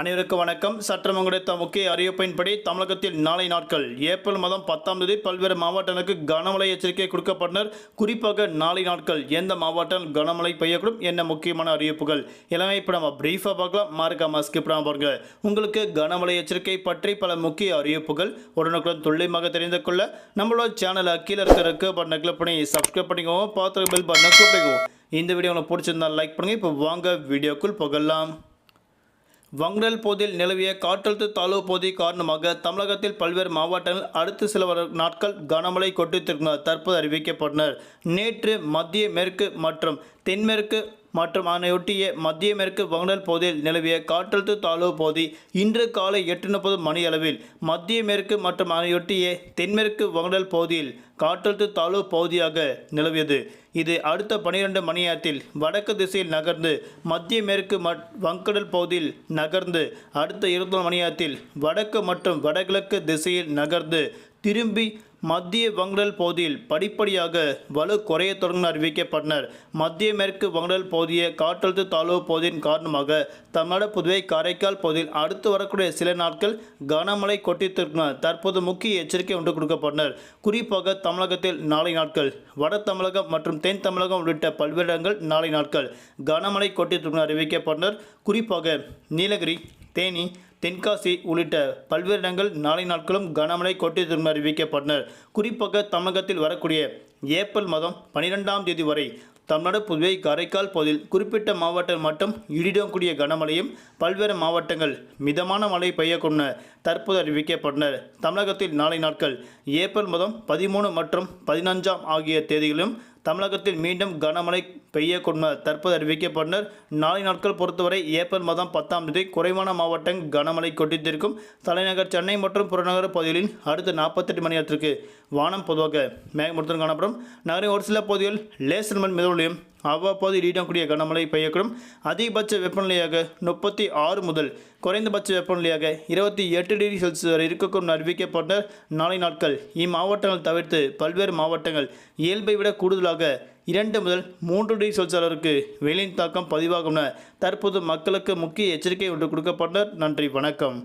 அனைவருக்கும் வணக்கம். சற்றம் கிடைத்த முக்கிய அறிவிப்பின்படி தமிழகத்தில் நாளை நாட்கள் ஏப்ரல் மாதம் பத்தாம் தேதி பல்வேறு மாவட்டங்களுக்கு கனமழை எச்சரிக்கை கொடுக்கப்பட்டனர். குறிப்பாக நாளை நாட்கள் எந்த மாவட்டம் கனமழை பெய்யக்கூடும் என்ன முக்கியமான அறிவிப்புகள்? எல்லாமே இப்போ நம்ம பிரீஃபாக பார்க்கலாம். மார்க்காம ஸ்கிப் பாருங்க. உங்களுக்கு கனமழை எச்சரிக்கை பற்றி பல முக்கிய அறிவிப்புகள் உடனுக்குடன் துல்லியமாக தெரிந்து கொள்ள நம்மளோட சேனலை கீழே இருக்கிற பட்டனை கிளிக் பண்ணி சப்ஸ்கிரைப் பண்ணிக்கோங்க. பார்த்து பெல் பட்டனை கிளிக் பண்ணிக்கோங்க. இந்த வீடியோ உங்களுக்கு பிடிச்சிருந்தா லைக் பண்ணுங்க. இப்போ வாங்க வீடியோக்குள் புகழலாம் வங்கடல் பகுதியில் நிலவிய காற்றழுத்த தாழ்வு பகுதி காரணமாக தமிழகத்தில் பல்வேறு மாவட்டங்கள் அடுத்த சில நாட்கள் கனமழை கொட்டித்திருக்கிறார் தற்போது அறிவிக்கப்பட்டனர். நேற்று மத்திய மேற்கு மற்றும் தென்மேற்கு மற்றும் அதனையொட்டிய மத்திய மேற்கு வங்கடல் பகுதியில் நிலவிய காற்றழுத்த தாழ்வு பகுதி இன்று காலை எட்டு முப்பது மணி அளவில் மத்திய மேற்கு மற்றும் அதனையொட்டிய தென்மேற்கு வங்கடல் பகுதியில் காற்றழுத்த தாழ்வு பகுதியாக நிலவியது. இது அடுத்த பனிரெண்டு மணி நேரத்தில் வடக்கு திசையில் நகர்ந்து மத்திய மேற்கு மட் வங்கடல் பகுதியில் நகர்ந்து அடுத்த இருபத்தி மணி நேரத்தில் வடக்கு மற்றும் வடகிழக்கு திசையில் நகர்ந்து திரும்பி மத்திய வங்கடல் பகுதியில் படிப்படியாக வலு குறைய தொடங்க அறிவிக்கப்பட்டனர். மத்திய மேற்கு வங்கடல் பகுதிய காற்றழுத்த தாழ்வு பகுதியின் காரணமாக தமிழ்நாடு புதுவை காரைக்கால் பகுதியில் அடுத்து வரக்கூடிய சில நாட்கள் கனமழை கொட்டித்திருக்கிறார் தற்போது முக்கிய எச்சரிக்கை ஒன்று கொடுக்கப்பட்டனர். குறிப்பாக தமிழகத்தில் நாளை நாட்கள் வட தமிழகம் மற்றும் தென் தமிழகம் உள்ளிட்ட பல்வேறு இடங்கள் நாளை நாட்கள் கனமழை கொட்டித்திருக்கிறார் அறிவிக்கப்பட்டனர். குறிப்பாக நீலகிரி தேனி தென்காசி உள்ளிட்ட பல்வேறு இடங்கள் நாளை நாட்களும் கனமழை கொட்டித்திருக்கும் அறிவிக்கப்பட்டனர். குறிப்பாக தமிழகத்தில் வரக்கூடிய ஏப்ரல் மாதம் பனிரெண்டாம் தேதி வரை தமிழ்நாடு புதுவை காரைக்கால் பகுதியில் குறிப்பிட்ட மாவட்டம் மட்டும் இடிடக்கூடிய கனமழையும் பல்வேறு மாவட்டங்கள் மிதமான மழை பெய்யக்கூடிய தற்போது அறிவிக்கப்பட்டனர். தமிழகத்தில் நாளை நாட்கள் ஏப்ரல் மாதம் பதிமூணு மற்றும் பதினஞ்சாம் ஆகிய தேதிகளிலும் தமிழகத்தில் மீண்டும் கனமழை பெய்யக்கூடும் தற்போது அறிவிக்கப்பட்டனர். நாளை நாட்கள் பொறுத்தவரை ஏப்ரல் மாதம் பத்தாம் தேதி குறைவான மாவட்டம் கனமழை கொட்டித்திருக்கும். தலைநகர் சென்னை மற்றும் புறநகர் பகுதிகளில் அடுத்த நாற்பத்தெட்டு மணி நேரத்திற்கு வானம் பொதுவாக மேகமூட்டத்துடன் காணப்படும். நகரின் ஒரு சில பகுதிகள் லேசர் மண் மிதவுளையும் அவ்வப்போது இடிடக்கூடிய கனமழை பெய்யக்கூடும். அதிகபட்ச வெப்பநிலையாக முப்பத்தி ஆறு முதல் குறைந்தபட்ச வெப்பநிலையாக இருபத்தி எட்டு டிகிரி செல்சியஸ் வரை இருக்கக்கூடும் அறிவிக்கப்பட்ட நாளை நாட்கள். இம்மாவட்டங்கள் தவிர்த்து பல்வேறு மாவட்டங்கள் இயல்பை விட கூடுதலாக இரண்டு முதல் மூன்று டிகிரி செல்சியஸ் அளவிற்கு வெயிலின் தாக்கம் பதிவாகும் என தற்போது மக்களுக்கு முக்கிய எச்சரிக்கை ஒன்று கொடுக்கப்பட்டனர். நன்றி வணக்கம்.